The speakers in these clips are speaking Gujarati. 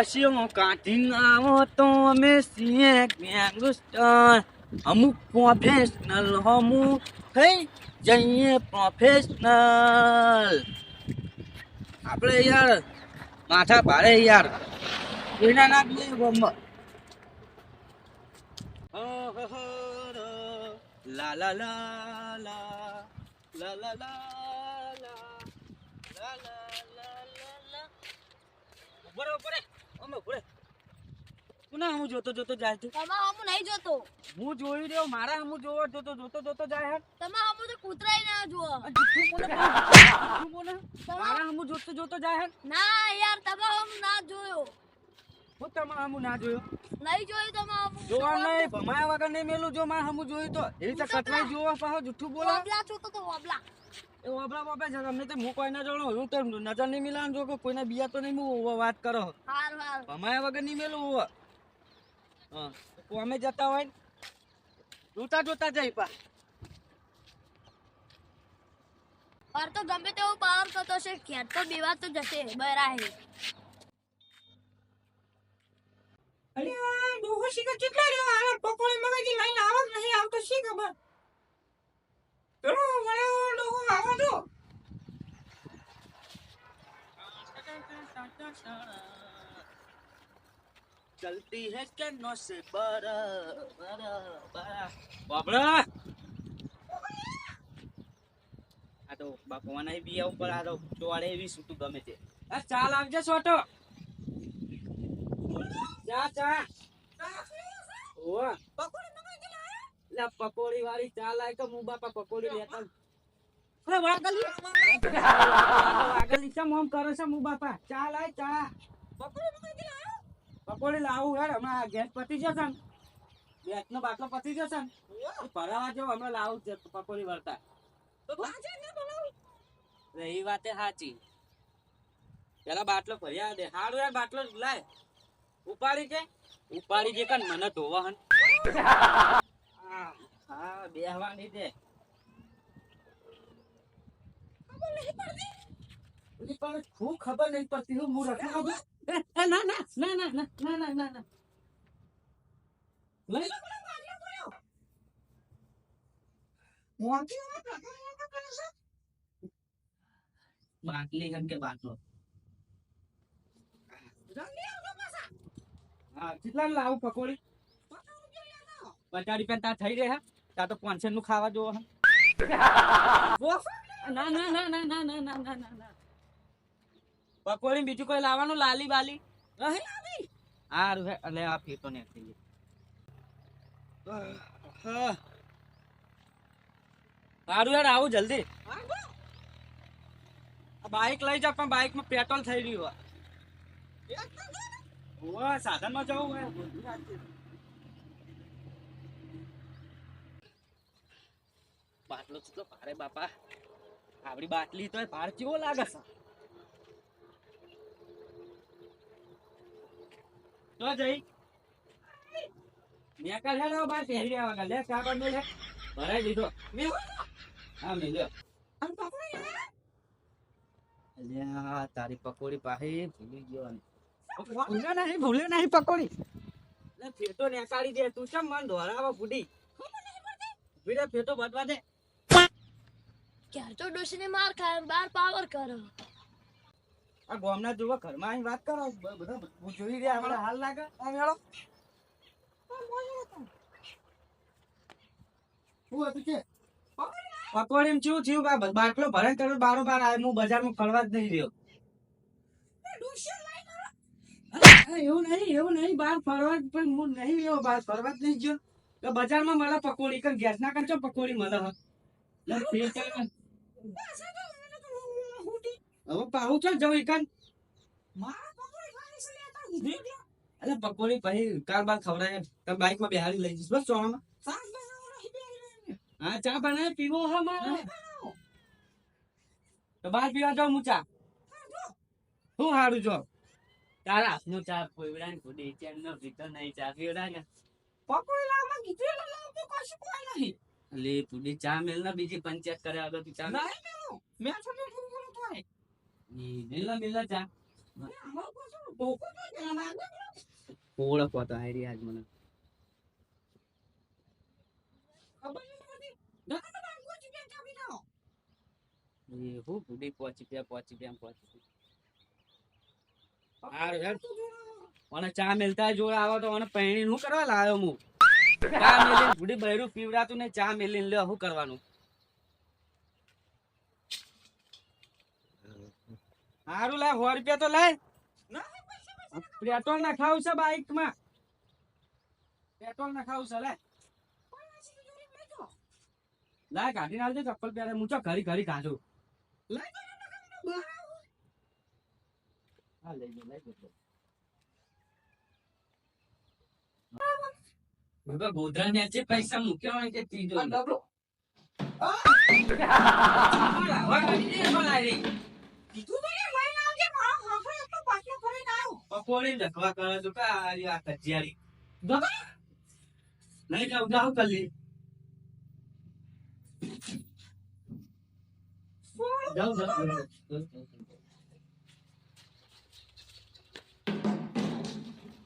કોઈ ઓશિયો કાઢી આવો તો અમે છીએ ગેંગસ્ટર અમુક પ્રોફેશનલ અમુક થઈ જઈએ પ્રોફેશનલ આપણે યાર માથા ભારે યાર. કોઈના ના બી ગમત લા લા લા લા. લા લા લા લા. લા ઉભરે અમે ઉભરે કોના હું જોતો જોતો જાય છે? તમા હમુ નહીં જોતો. હું જોઈ રહ્યો મારા હું જોવો જોતો જોતો જોતો જાય હે? તમા હમુ તો કૂતરાય ના જુઓ. આ બોલે જુઠ્ઠું બોલે મારા હું જોતો જોતો જાય હે? ના યાર તમા હમુ ના જોયો. હું તમારા હું ના જોયો? નહીં જોયું તમા હમુ. જોવા નહીં ભમાયા વગર નહીં મેલું જો મારા હું જોયું તો. એ રીતે જોવા પાછો જુઠ્ઠું બોલે. ઓબલા છો તો એ ઓબરા બોબે છે તમને તો હું કોઈને હું તો નજર નહીં મિલાન જો કોઈને બિયા તો નહીં હું વાત કરો. ભમાયા વગર નહીં મેલું હોવ અમે જતા હોય જોતા જોતા જઈ પા. પર તો ગમે તેવો પાવર થતો છે ખેર તો બેવા તો જશે બરાહે. અરે અલ્યા ડોહો શીખર કેટલા રહ્યો? આ પકોડી મગજી લઈને આવક નહીં આવતો શી ખબર? પેલો વળ્યો. બેઠું चलती है कैनो से बड़ा बड़ा बड़ा बाबड़ा આ તો બાપવાના બી ઉપર આ તો ચોવાડે એવી સૂતું ગમે તે. આ ચાલ આવજે છોટો. ચા ચા ઓ પકોડી મંગાઈ દે લા પકોડી વાળી ચા લાય કે હું બાપા પકોડી લેતા અરે વાગલી. આગળ ચમ આમ કરે છે હું બાપા. ચા લાય ચા. પકોડી લાવું યાર હમણાં ગેસ પતી જશે ને. ગેસ નો બાટલો પતી જશે ને. ભરાવા જેવો હમણાં લાવું છે પકોડી વળતા. રહી વાતે સાચી. પેલા બાટલો ભર્યા દે. સારું યાર બાટલો લાય. ઉપાડી કે? ઉપાડી જે કન મને ધોવા હન. હા હા બેહવાની દે ખબર નહીં પડતી ઓલી પણ ખૂબ ખબર નહીં પડતી હું હું રખડું છું. હા કેટલા લાવું પકોડી? પચાસ રૂપિયા ત્યાં થઈ રહ્યા ત્યાં તો પાંચસો નું ખાવા જોવો હે. ના ના ના ના ના ના ના ના ના ના. પકોડી બીજું કોઈ લાવવાનું? લાલી બાલી? રહી હા રૂહે એટલે આ ફીતો ને થઈ ગઈ હા સારું યાર આવું જલ્દી. બાઈક લઈ જા પણ બાઈકમાં પેટ્રોલ થઈ રહ્યું. હોય. સાધનમાં જવું હોય. બાટલો તો ભારે બાપા. આપડી બાટલી તો ભાર કેવો લાગે છે? તો જઈ. મેં કાલ હેડો બાર પહેરી કાલ. લે ચા બંધ લે. ભરાઈ દીધો. મે હા મેલ્યો અને પકોડી લાયા? અલ્યા તારી પકોડી પાસે ભૂલી ગયો. ભૂલ્યો નહીં ભૂલ્યો નહીં પકોડી. ફેટો નેકાળી દે. તું ચમ મન ધોરાવા ફૂટી? ફેટો બટવા દે. ક્યારે તો ડોશીને માર ખાય બાર પાવર કરો. આ ગોમના જોવા ઘરમાં આવીને વાત કરો. બધા હું જોઈ રહ્યા આપણે હાલ લાગે આમ હેળો. શું હતું કે? પકોડી માં ચેવું થયું કે બાટલો ભરે કરો બારો બાર આવ્યો હું બજારમાં ફરવા જ નહીં રહ્યો. આવો. એવું નહીં એવું નહીં. બહાર ફરવા જ પણ હું નહીં રહ્યો. બહાર ફરવા જ નહીં ગયો. તો બજારમાં મળે પકોડી કર. ગેસ ના કરજો પકોડી મળે હ. લે, ફેટે. પાછા તો મને તો ઊંઘ ઉઠી. હવે પાહું ચો જવું ઈકન મારા પકોડી પછી કાર બાર ખવડાય તમે બાઈકમાં બિહારી લઈ જઈશ બસ બેરી. હા ચા બનાવે પીવો હા મારે. તો બહાર પીવા જાઉં હું ચા? હું શું હારું જો? તારા હાથનો ચા પીવડા ને ખોડી ચેનનો પીતો નહીં ચા પીવડા ને. પકોડી લાવવા કીધું એટલે લાવતો કશું કોઈ નહીં. અલે પૂડી ચા મેલ ના બીજી પંચાયત કરે આગળ તું ચા. મેં તો મેં થોડું Nila mila પહોંચી ચા મેલતા જોડે આવો તો મને પહેણી હું કરવા લાવ્યો હું ચા મેલી બૈરું પીવડાતું ને ચા મેલી લે શું કરવાનું? હારું લાય સો રૂપિયા તો લાય. પેટ્રોલ ના ખાવું છે બાઈકમાં પેટ્રોલ ના ખાવું છે લાય. લાય કાઢી આવજે ચપ્પલ પહેરે હું ચો ઘરી ઘરી કાઢું. હા લઈ લો લઈ હવે ગોધરા ને જે પૈસા મૂક્યો હોય કે ત્રીજો ડબલો. કીધું પકોડી લખવા કરે તો કા આ કજિયારી નહીં કલી જાવ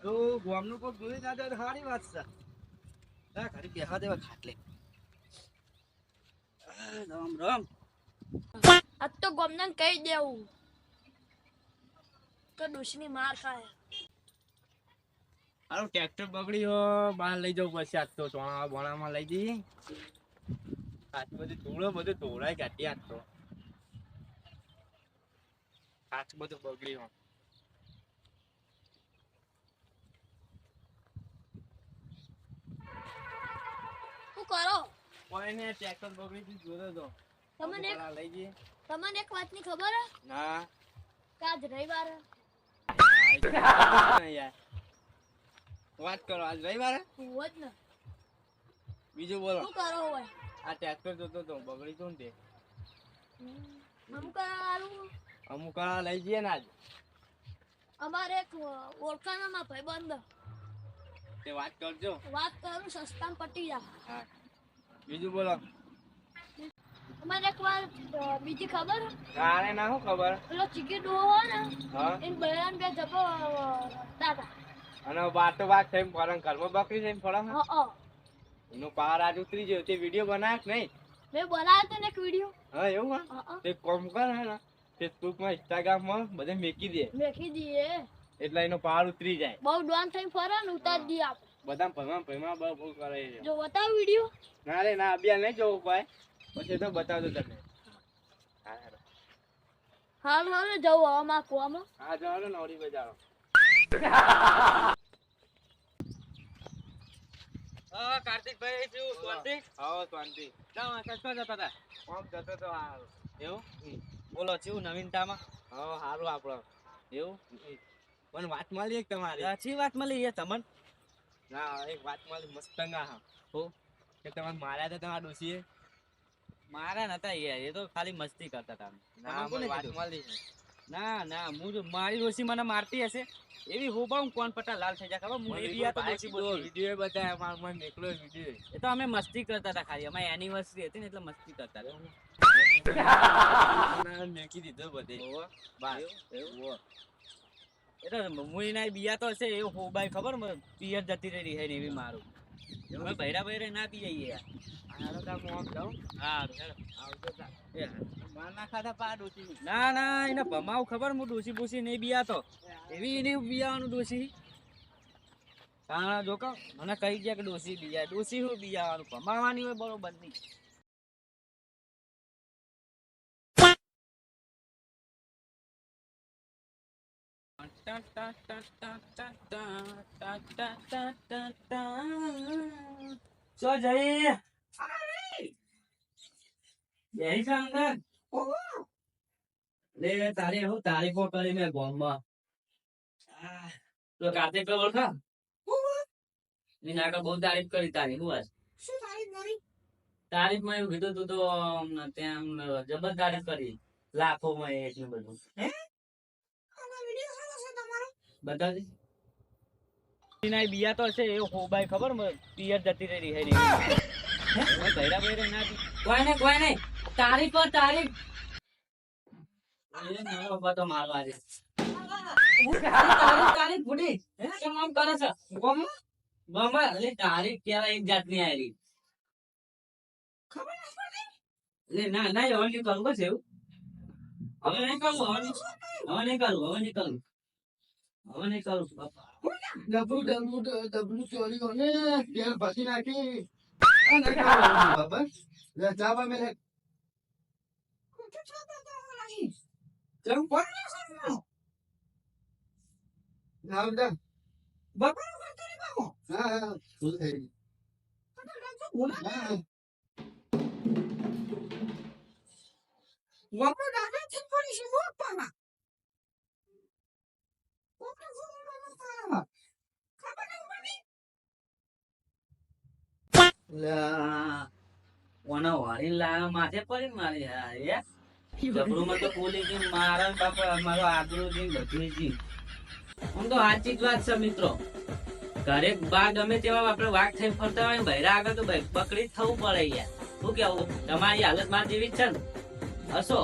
તો ગામનું કોઈ જોઈ ના જાય સારી વાત છે. હા ઘરે બેહવા દેવા ખાટલે. રામ રામ. આજ તો ગોમને કહી દેવું. કે ડોશીની માર ખાય. આરો ટ્રેક્ટર બગડ્યો બહાર લઈ જવું પડશે આજ તો ચોણા બોણામાં લઈ જઈએ આજ બધું ધૂળો બધું ધોળાય કાઢી આજ તો. આજ બધું બગડ્યો શું કરો? કોઈને ટ્રેક્ટર બગડી જોતો તો. તમને લઈ જઈએ તમને એક વાતની ખબર હે? ના. કાજ રવિવાર વાત કરો આજ ભાઈ મારે બીજું બોલો. શું કરો હોય? આ ટ્રેક્ટર જોતો તો બગડી તું. તે અમુક લઈ જઈએ ને આજ. અમારે એક ઓળખાણામાં ભાઈબંધ. તે વાત કરજો. વાત કરું સસ્તામાં પટી જા. બીજું બોલો. અમારે એક વાર અ, બીજી ખબર? તારે ના શું ખબર? પેલો ચીકી ડોહો ને એને બહેરાન બે જપો દાદા. અને બાતો વાત થઈ ફરંગ ઘરમાં બકરી થઈ ફરંગ હ હ. એનો પાર આજ ઉતરી ગયો. તે વીડિયો બનાવ્યો નહીં? મેં બનાવ્યો તો ને એક વીડિયો. હા એવું હા? હ હ. તે કોમ કર હે ને. ફેસબુકમાં ઇન્સ્ટાગ્રામમાં બધે મેકી દે. મેકી દઈએ. એટલે એનો પાર ઉતરી જાય. બહુ ડોન થઈને ફરે ઉતાર દઈએ આપણે. બધા ભરવા ભરવા બહુ કરે જો બતાવ વીડિયો. ના રે ના અભિયાન નહીં જોવું કોઈ. પછી તો બતાવજો તમે હા હાલ. હાલ જવું હવે માં હા જાઓ નવરી બજારો હા શું શાંતિ? ના કચ્છમાં જતા હતા? કોમ જતો તો એવું? બોલો કેવું નવીનતામાં? હા સારું આપણો એવું? પણ વાત મળી એક તમારી. સાચી વાત મળી એ તમને? ના એક વાત મળી મસ્ત હા. હો? કે તમારે માર્યા હતા તમારા ડોશીએ? મારા નતા યાર એ તો ખાલી મસ્તી કરતા હતા. ના ના ના હું જો મારી ડોસી મને મારતી હશે. એવી હોબા હું કોણ પટ્ટા લાલ થઈ જાય ખબર? હું એ બી તો ડોસી બોલી વીડિયો બતાય માર મને નીકળો વીડિયો એ. તો અમે મસ્તી કરતા હતા ખાલી અમારી એનિવર્સરી હતી ને એટલે મસ્તી કરતા હતા. મેકી દીધો બધે. એ તો મુઈના બિયા તો હશે એવું હોબાઈ ખબર? પિયર જતી રહી હે ને એવી મારું. અમે ભૈરા બૈરા ના પી જઈએ યાર. ના ખાધા પા ડોશી ના. ના એને ભમાવ ખબર હું ડોસી બોસી નહીં બિયા એવી એને બિયાવાનું ડોસી તાણા જોકો મને કહી ગયા કે ડોસી બિયા. ડોસી હું બિયાવાનું? ભમાવાની હોય બરોબર નહીં. સો જઈ બેહી છે અંદર. લે તારી હું તારીફો કરી મેં ગોમમાં. તો કાર્તિક ઓહો. એની આગળ બહુ તારીફ કરી તારી હું વાત? શું તારીફ મારી? તારીફમાં એવું કીધું તું તો ત્યાં જબર તારીફ કરી. લાખોમાં એ એટલું બધું. આનો વીડિયો સારો છે તમારો? બતાવજે. બિયા તો છે એ હોબાઈ ખબર? પિયર જતી રહી હે ભૈરા ના કોઈ નહીં કોઈ તારીફ પર પતો મારવા દે. તારી તારી હે? કેમ આમ કરે છે? ગોમમાં મામા એટલે તારી કેવા એક જાતની આયરી ખબર નથી ના ના નહીં બસ એવું. હવે નહીં કરું હવે હવે નહીં કરું હવે નહીં કરું. હવે નહીં કરું. બાપા ડબલું ડબલું ડબલું ચોરી કોને ઘેર ભસી નાખી. બા મેલે ખોટું થતું તો નથી. જેમ કોઈ નહીં સમજ્યો. ના બેટા બકરો કરતો નહીં બાબો. હા હા ભૂલ થઈ ગઈ તમે રમજો ભૂલા. હા ગોમનો દાદા થી પડી છે મોટ પાના. ગોમનો ગોમનો પાના. ખબર નહીં પડી. લા, ઓના વાળી લા માથે પડી મારી હા? એ જબરું તો પોલીસ ને મારા બાપા મારો આબરૂ ને બધું જી. આમ તો સાચી જ વાત છે મિત્રો. ઘરે બા ગમે તેવા આપણે વાઘ થઈ ફરતા હોય ને આગળ તો ભાઈ પકડી થવું પડે યાર. શું કેવું તમારી હાલત માર જેવી જ છે ને? હસો